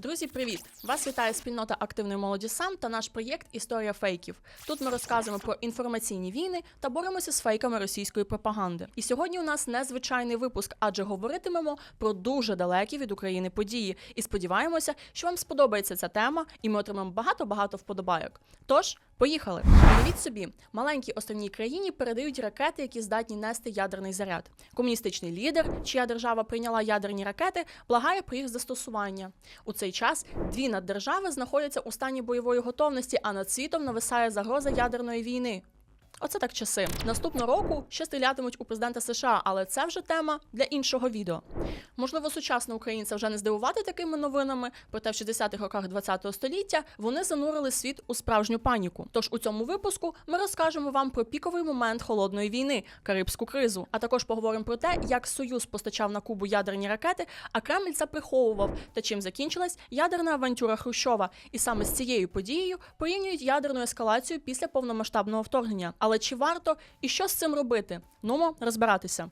Друзі, привіт! Вас вітає спільнота активної молоді сам та наш проєкт Історія фейків. Тут ми розказуємо про інформаційні війни та боремося з фейками російської пропаганди. І сьогодні у нас незвичайний випуск, адже говоритимемо про дуже далекі від України події. І сподіваємося, що вам сподобається ця тема, і ми отримаємо багато-багато вподобайок. Тож, поїхали! Уявіть собі, маленькій островній країні передають ракети, які здатні нести ядерний заряд. Комуністичний лідер, чия держава прийняла ядерні ракети, благає про їх застосування. У цей час дві наддержави знаходяться у стані бойової готовності, а над світом нависає загроза ядерної війни. Оце так часи. Наступного року ще стрілятимуть у президента США, але це вже тема для іншого відео. Можливо, сучасного українця вже не здивувати такими новинами, проте в 60-х роках ХХ століття вони занурили світ у справжню паніку. Тож у цьому випуску ми розкажемо вам про піковий момент холодної війни, Карибську кризу. А також поговоримо про те, як Союз постачав на Кубу ядерні ракети, а Кремль це приховував, та чим закінчилась ядерна авантюра Хрущова. І саме з цією подією порівнюють ядерну ескалацію після повномасштабного вторгнення. Але чи варто і що з цим робити? Нумо розбиратися.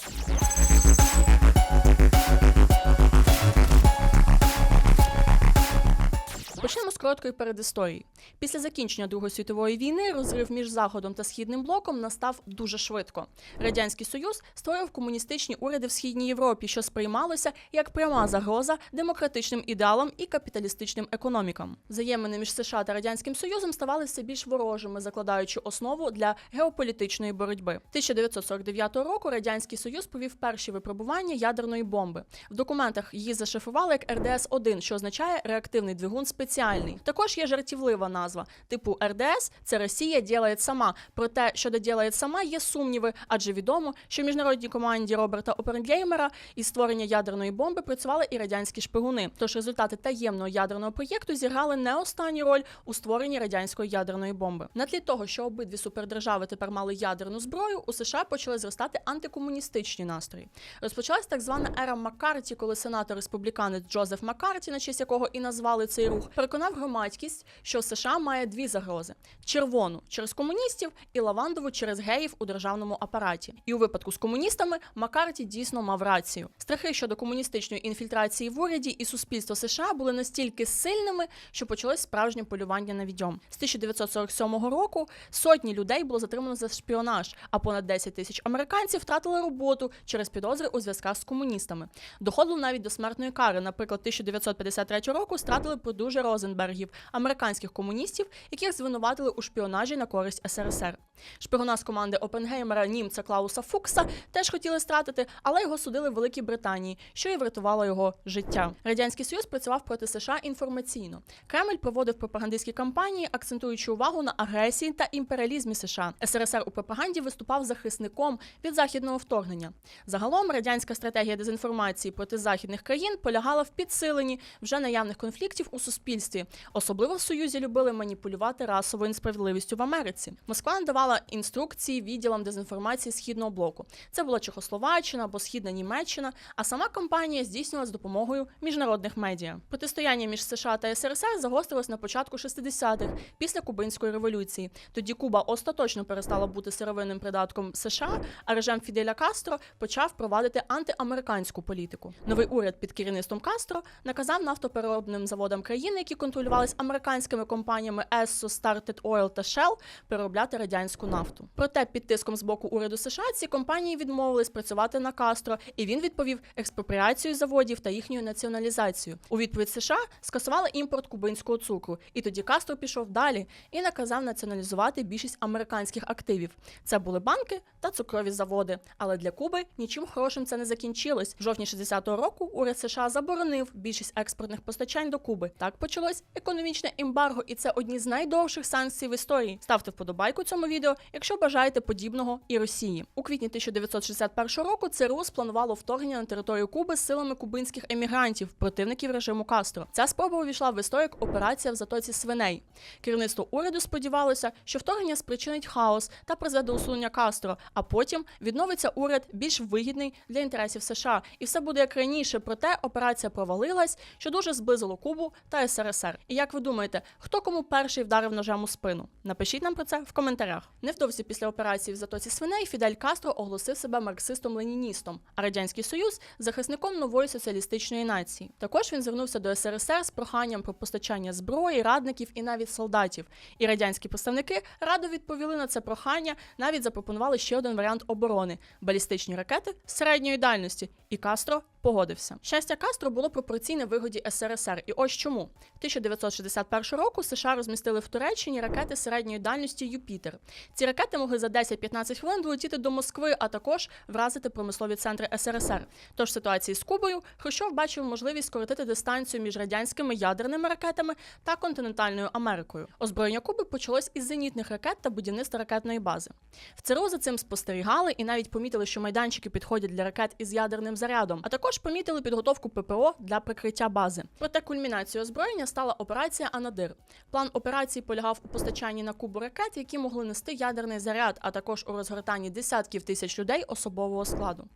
Почнемо з короткої передісторії. Після закінчення Другої світової війни розрив між Заходом та Східним блоком настав дуже швидко. Радянський Союз створив комуністичні уряди в Східній Європі, що сприймалося як пряма загроза демократичним ідеалам і капіталістичним економікам. Взаємини між США та Радянським Союзом ставалися більш ворожими, закладаючи основу для геополітичної боротьби. 1949 року Радянський Союз повів перші випробування ядерної бомби. В документах її зашифрували як РДС-1, що означає реактивний двигун спеціальний. Також є жартівлива назва типу РДС. Це Росія ділає сама. Проте, що де ділає сама, є сумніви, адже відомо, що в міжнародній команді Роберта Опенгеймера із створення ядерної бомби працювали і радянські шпигуни. Тож результати таємного ядерного проєкту зіграли не останню роль у створенні радянської ядерної бомби. На тлі того, що обидві супердержави тепер мали ядерну зброю, у США почали зростати антикомуністичні настрої. Розпочалась так звана ера Маккарті, коли сенатор республіканець Джозеф Маккарті, на честь якого і назвали цей рух, переконав громадськість, що США має дві загрози: червону через комуністів і лавандову через геїв у державному апараті. І у випадку з комуністами Маккарті дійсно мав рацію. Страхи щодо комуністичної інфільтрації в уряді і суспільства США були настільки сильними, що почалось справжнє полювання на відьом. З 1947 року сотні людей було затримано за шпіонаж, а понад 10 тисяч американців втратили роботу через підозри у зв'язках з комуністами. Доходило навіть до смертної кари. Наприклад, 1953 року стратили продюжер Розенбергів, американських комуністів, яких звинуватили у шпіонажі на користь СРСР. Шпигуна з команди Опенгеймера німця Клауса Фукса теж хотіли стратити, але його судили в Великій Британії, що і врятувало його життя. Радянський Союз працював проти США інформаційно. Кремль проводив пропагандистські кампанії, акцентуючи увагу на агресії та імперіалізмі США. СРСР у пропаганді виступав захисником від західного вторгнення. Загалом радянська стратегія дезінформації проти західних країн полягала в підсиленні вже наявних конфліктів у суспільстві. Особливо в Союзі любили маніпулювати расовою несправедливістю в Америці. Москва надавала інструкції відділам дезінформації східного блоку. Це була Чехословаччина або Східна Німеччина. А сама кампанія здійснювалася з допомогою міжнародних медіа. Протистояння між США та СРСР загострилось на початку 60-х, після Кубинської революції. Тоді Куба остаточно перестала бути сировинним придатком США, а режим Фіделя Кастро почав провадити антиамериканську політику. Новий уряд під керівництвом Кастро наказав нафтопереробним заводам країни, які контролювалися американськими компаніями Esso, Started Oil та Shell, переробляти радянську нафту. Проте під тиском з боку уряду США ці компанії відмовились працювати на Кастро, і він відповів експропріацію заводів та їхню націоналізацію. У відповідь США скасували імпорт кубинського цукру, і тоді Кастро пішов далі і наказав націоналізувати більшість американських активів. Це були банки та цукрові заводи. Але для Куби нічим хорошим це не закінчилось. В жовтні 60-го року уряд США заборонив більшість експортних постачань до Куби. Так почалось економічне ембарго, і це одні з найдовших санкцій в історії. Ставте вподобайку цьому відео, якщо бажаєте подібного і Росії. У квітні 1961 року ЦРУ спланувало вторгнення на територію Куби з силами кубинських емігрантів, противників режиму Кастро. Ця спроба увійшла в історію як операція в затоці свиней. Керівництво уряду сподівалося, що вторгнення спричинить хаос та призведе до усунення Кастро, а потім відновиться уряд більш вигідний для інтересів США, і все буде як раніше. Проте операція провалилась, що дуже зблизило Кубу та СРСР. І як ви думаєте, хто кому перший вдарив ножем у спину? Напишіть нам про це в коментарях. Невдовзі після операції в затоці свиней Фідель Кастро оголосив себе марксистом-леніністом, а радянський союз захисником нової соціалістичної нації. Також він звернувся до СРСР з проханням про постачання зброї, радників і навіть солдатів. І радянські представники радо відповіли на це прохання, навіть запропонували ще один варіант оборони балістичні ракети середньої дальності. І Кастро погодився. Щастя Кастро було пропорційне вигоді СРСР. І ось чому 1961 року США розмістили в Туреччині ракети середньої дальності Юпітер. Ці ракети могли за 10-15 хвилин долетіти до Москви, а також вразити промислові центри СРСР. Тож в ситуації з Кубою Хрущов бачив можливість скоротити дистанцію між радянськими ядерними ракетами та континентальною Америкою. Озброєння Куби почалось із зенітних ракет та будівництва ракетної бази. В ЦРУ за цим спостерігали і навіть помітили, що майданчики підходять для ракет із ядерним зарядом, а також помітили підготовку ППО для прикриття бази. Проте кульмінацією озброєння стала операція Анадир. План операції полягав у постачанні на Кубу ракет, які могли нести ядерний заряд, а також у розгортанні десятків тисяч людей особового складу.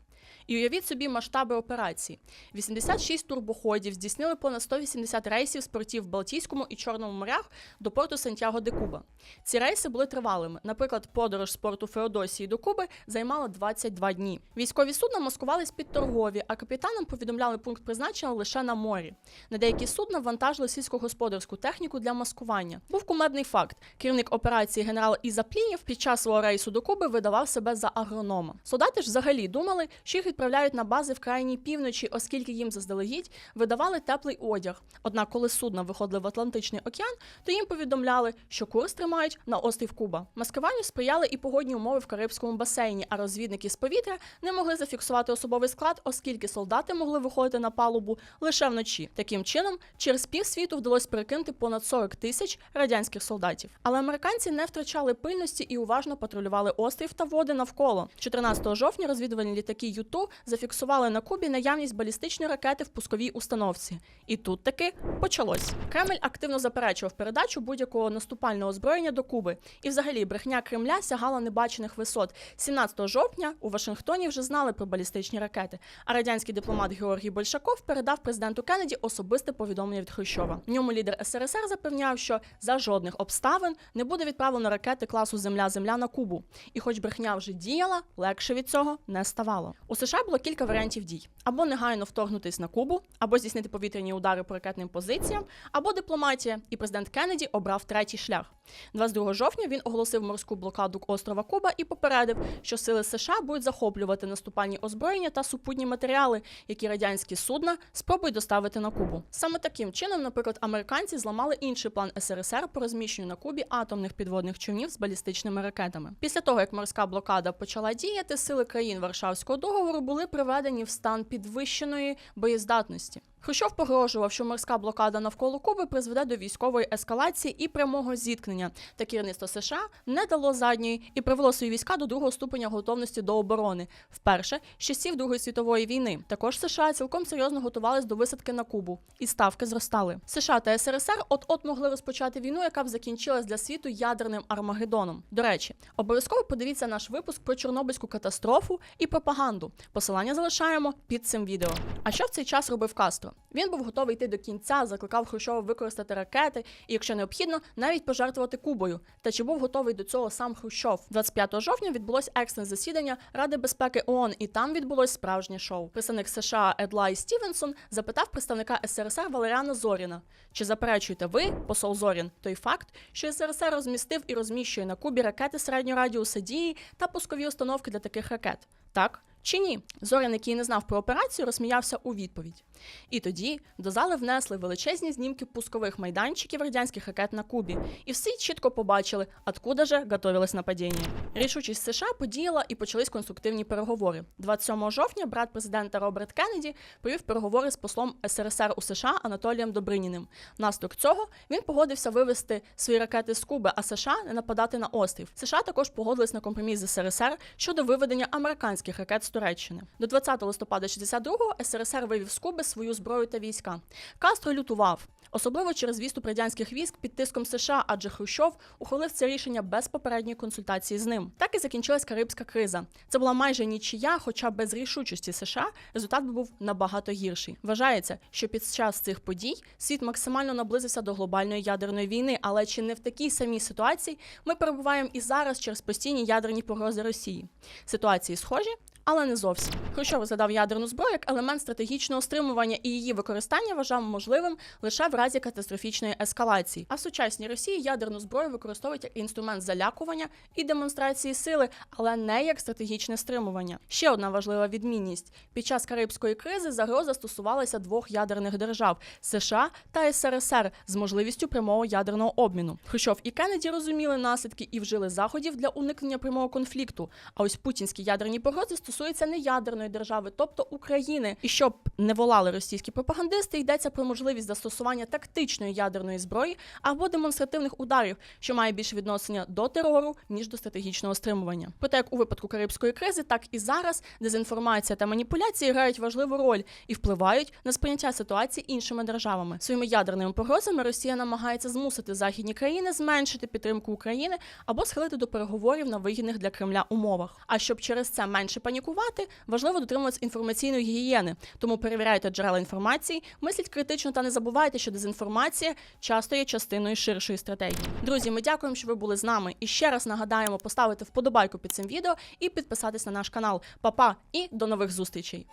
І уявіть собі масштаби операції: 86 турбоходів здійснили понад 180 рейсів з портів в Балтійському і Чорному морях до порту Сантьяго де Куба. Ці рейси були тривалими. Наприклад, подорож з порту Феодосії до Куби займала 22 дні. Військові судна маскувались під торгові, а капітанам повідомляли пункт призначення лише на морі. На деякі судна вантажили сільськогосподарську техніку для маскування. Був кумедний факт: керівник операції генерал Іза Плієв під час свого рейсу до Куби видавав себе за агронома. Солдати ж взагалі думали, що їх відправляють на бази в крайній півночі, оскільки їм заздалегідь видавали теплий одяг. Однак, коли судна виходили в Атлантичний океан, то їм повідомляли, що курс тримають на острів Куба. Маскуванню сприяли і погодні умови в Карибському басейні, а розвідники з повітря не могли зафіксувати особовий склад, оскільки солдати могли виходити на палубу лише вночі. Таким чином, через півсвіту вдалося перекинути понад 40 тисяч радянських солдатів. Але американці не втрачали пильності і уважно патрулювали острів та води навколо. 14 жовтня розвідувальні літаки Юту зафіксували на Кубі наявність балістичної ракети в пусковій установці. І тут таки почалось. Кремль активно заперечував передачу будь-якого наступального озброєння до Куби. І взагалі брехня Кремля сягала небачених висот. 17 жовтня у Вашингтоні вже знали про балістичні ракети. А радянський дипломат Георгій Большаков передав президенту Кеннеді особисте повідомлення від Хрущова. В ньому лідер СРСР запевняв, що за жодних обставин не буде відправлено ракети класу Земля-Земля на Кубу. І хоч брехня вже діяла, легше від цього не ставало. У США було кілька варіантів дій: або негайно вторгнутись на Кубу, або здійснити повітряні удари по ракетним позиціям, або дипломатія. І президент Кеннеді обрав третій шлях. 22 жовтня він оголосив морську блокаду острова Куба і попередив, що сили США будуть захоплювати наступальні озброєння та супутні матеріали, які радянські судна спробують доставити на Кубу. Саме таким чином, наприклад, американці зламали інший план СРСР по розміщенню на Кубі атомних підводних човнів з балістичними ракетами. Після того, як морська блокада почала діяти, сили країн Варшавського договору були приведені в стан підвищеної боєздатності. Хрущов погрожував, що морська блокада навколо Куби призведе до військової ескалації і прямого зіткнення. Та керівництво США не дало задньої і привело свої війська до другого ступеня готовності до оборони, вперше з часів Другої світової війни. Також США цілком серйозно готувались до висадки на Кубу, і ставки зростали. США та СРСР от-от могли розпочати війну, яка б закінчилась для світу ядерним армагеддоном. До речі, обов'язково подивіться наш випуск про Чорнобильську катастрофу і пропаганду. Посилання залишаємо під цим відео. А що в цей час робив Кастро? Він був готовий йти до кінця, закликав Хрущова використати ракети і, якщо необхідно, навіть пожертвувати Кубою. Та чи був готовий до цього сам Хрущов? 25 жовтня відбулось екстрене засідання Ради безпеки ООН, і там відбулось справжнє шоу. Представник США Едлай Стівенсон запитав представника СРСР Валеріана Зоріна: чи заперечуєте ви, посол Зорін, той факт, що СРСР розмістив і розміщує на Кубі ракети середнього радіуса дії та пускові установки для таких ракет? Так. Чи ні? Зорян, який не знав про операцію, розсміявся у відповідь. І тоді до зали внесли величезні знімки пускових майданчиків радянських ракет на Кубі, і всі чітко побачили, откуда же готовилось нападіння. Рішучість США подіяла і почались конструктивні переговори. 27 жовтня брат президента Роберт Кеннеді провів переговори з послом СРСР у США Анатолієм Добриніним. Внаслідок цього він погодився вивести свої ракети з Куби, а США не нападати на острів. США також погодились на компроміс з СРСР щодо виведення американських ракет з Туреччини. До 20 листопада 62-го СРСР вивів з Куби свою зброю та війська. Кастро лютував. Особливо через віступ радянських військ під тиском США, адже Хрущов ухвалив це рішення без попередньої консультації з ним. Так і закінчилась Карибська криза. Це була майже нічия, хоча без рішучості США результат би був набагато гірший. Вважається, що під час цих подій світ максимально наблизився до глобальної ядерної війни, але чи не в такій самій ситуації ми перебуваємо і зараз через постійні ядерні погрози Росії. Ситуації схожі, але не зовсім. Хрущов розглядав ядерну зброю як елемент стратегічного стримування, і її використання вважав можливим лише в разі катастрофічної ескалації. А в сучасній Росії ядерну зброю використовують як інструмент залякування і демонстрації сили, але не як стратегічне стримування. Ще одна важлива відмінність: під час Карибської кризи загроза стосувалася двох ядерних держав США та СРСР з можливістю прямого ядерного обміну. Хрущов і Кеннеді розуміли наслідки і вжили заходів для уникнення прямого конфлікту. А ось путінські ядерні погрози стосуються не ядерної держави, тобто України. І щоб не волали російські пропагандисти, йдеться про можливість застосування тактичної ядерної зброї або демонстративних ударів, що має більше відношення до терору ніж до стратегічного стримування. Проте, як у випадку Карибської кризи, так і зараз дезінформація та маніпуляції грають важливу роль і впливають на сприйняття ситуації іншими державами. Своїми ядерними погрозами Росія намагається змусити західні країни зменшити підтримку України або схилити до переговорів на вигідних для Кремля умовах. А щоб через це менше панікувати, важливо дотримуватися інформаційної гігієни. Тому перевіряйте джерела інформації, мисліть критично та не забувайте, що дезінформація часто є частиною ширшої стратегії. Друзі, ми дякуємо, що ви були з нами. І ще раз нагадаємо поставити вподобайку під цим відео і підписатись на наш канал. Па-па і до нових зустрічей.